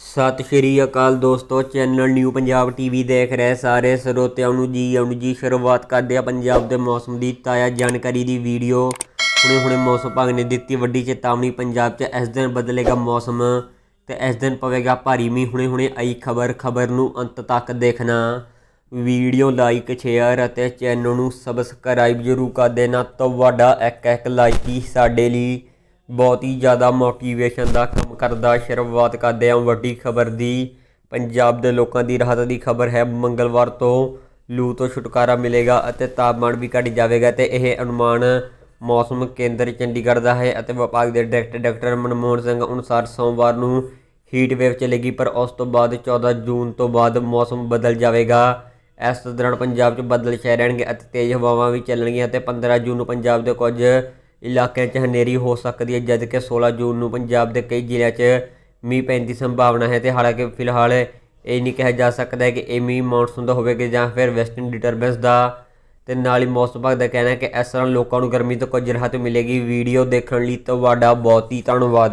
ਸਤਿ ਸ਼੍ਰੀ ਅਕਾਲ ਦੋਸਤੋ, channel new Punjab TV ਦੇਖ ਰਹੇ ਸਾਰੇ ਸਰੋਤਿਆਂ ਨੂੰ ਜੀ, ਆਉਣ ਜੀ, ਸ਼ੁਰੂਆਤ ਕਰਦੇ ਆ ਪੰਜਾਬ ਦੇ ਮੌਸਮ ਦੀ ਤਾਜ਼ਾ ਜਾਣਕਾਰੀ ਦੀ ਵੀਡੀਓ ਹੁਣੇ ਹੁਣੇ ਮੌਸਮ ਵਿਭਾਗ ਨੇ ਦਿੱਤੀ ਵੱਡੀ ਚੇਤਾਵਨੀ, ਪੰਜਾਬ 'ਚ ਇਸ ਦਿਨ ਬਦਲੇਗਾ ਮੌਸਮ ਤੇ ਇਸ ਦਿਨ ਪਵੇਗਾ ਭਾਰੀ ਮੀਂਹ। ਹੁਣੇ ਹੁਣੇ ਆਈ ਖਬਰ ਖਬਰ ਨੂੰ ਅੰਤ ਤੱਕ ਦੇਖਣਾ। ਵੀਡੀਓ ਲਾਈਕ ਸ਼ੇਅਰ ਅਤੇ ਚੈਨਲ ਨੂੰ ਸਬਸਕ੍ਰਾਈਬ ਜ਼ਰੂਰ ਕਰ ਦੇਣਾ। ਤੁਹਾਡਾ ਇੱਕ ਇੱਕ ਲਾਈਕ ਹੀ ਸਾਡੇ ਲਈ ਬਹੁਤ ਹੀ ਜ਼ਿਆਦਾ ਮੋਟੀਵੇਸ਼ਨ ਦਾ ਕੰਮ ਕਰਦਾ, ਸ਼ੁਰੂਆਤ ਕਰਦੇ ਹਾਂ ਵੱਡੀ ਖਬਰ ਦੀ। ਪੰਜਾਬ ਦੇ ਲੋਕਾਂ ਦੀ ਰਾਹਤ ਦੀ ਖਬਰ ਹੈ, ਮੰਗਲਵਾਰ ਤੋਂ ਲੂ ਤੋਂ ਛੁਟਕਾਰਾ ਮਿਲੇਗਾ ਅਤੇ ਤਾਪਮਾਨ ਵੀ ਘਟ ਜਾਵੇਗਾ ਤੇ ਇਹ ਅਨੁਮਾਨ ਮੌਸਮ ਕੇਂਦਰ ਚੰਡੀਗੜ੍ਹ ਦਾ ਹੈ ਅਤੇ ਵਿਭਾਗ ਦੇ ਡਾਇਰੈਕਟਰ ਡਾਕਟਰ ਮਨਮੋਹਨ ਸਿੰਘ ਅਨੁਸਾਰ ਸੋਮਵਾਰ ਨੂੰ ਹੀਟ ਵੇਵ ਚੱਲੇਗੀ, ਪਰ ਉਸ ਤੋਂ ਬਾਅਦ 14 ਜੂਨ ਤੋਂ ਬਾਅਦ ਮੌਸਮ ਬਦਲ ਜਾਵੇਗਾ। ਇਸ ਦੌਰਾਨ ਪੰਜਾਬ 'ਚ ਬੱਦਲ ਛਾਏ ਰਹਿਣਗੇ ਅਤੇ ਤੇਜ਼ ਹਵਾਵਾਂ ਵੀ ਚੱਲਣਗੀਆਂ ਅਤੇ 15 ਜੂਨ ਨੂੰ ਪੰਜਾਬ ਦੇ ਕੁਝ ਇਲਾਕਿਆਂ 'ਚ ਹਨੇਰੀ ਹੋ ਸਕਦੀ ਹੈ ਜਦਕਿ 16 ਜੂਨ ਨੂੰ ਪੰਜਾਬ ਦੇ ਕਈ ਜ਼ਿਲ੍ਹਿਆਂ 'ਚ ਮੀਂਹ ਪੈਣ ਦੀ ਸੰਭਾਵਨਾ ਹੈ ਤੇ ਹਾਲਾਂਕਿ ਫਿਲਹਾਲ ਇਹ ਨਹੀਂ ਕਿਹਾ ਜਾ ਸਕਦਾ ਹੈ ਕਿ ਇਹ ਮੀਂਹ ਮੌਨਸੂਨ ਦਾ ਹੋਵੇਗਾ ਜਾਂ ਫਿਰ ਵੈਸਟਰਨ ਡਿਟਰਬੈਂਸ ਦਾ। ਤੇ ਨਾਲ ਹੀ ਮੌਸਮ ਵਿਭਾਗ ਦਾ ਕਹਿਣਾ ਹੈ ਕਿ ਇਸ ਤਰ੍ਹਾਂ ਲੋਕਾਂ ਨੂੰ ਗਰਮੀ ਤੋਂ ਕੁਝ ਰਾਹਤ ਮਿਲੇਗੀ। ਵੀਡੀਓ ਦੇਖਣ ਲਈ ਤੁਹਾਡਾ ਬਹੁਤ ਹੀ ਧੰਨਵਾਦ।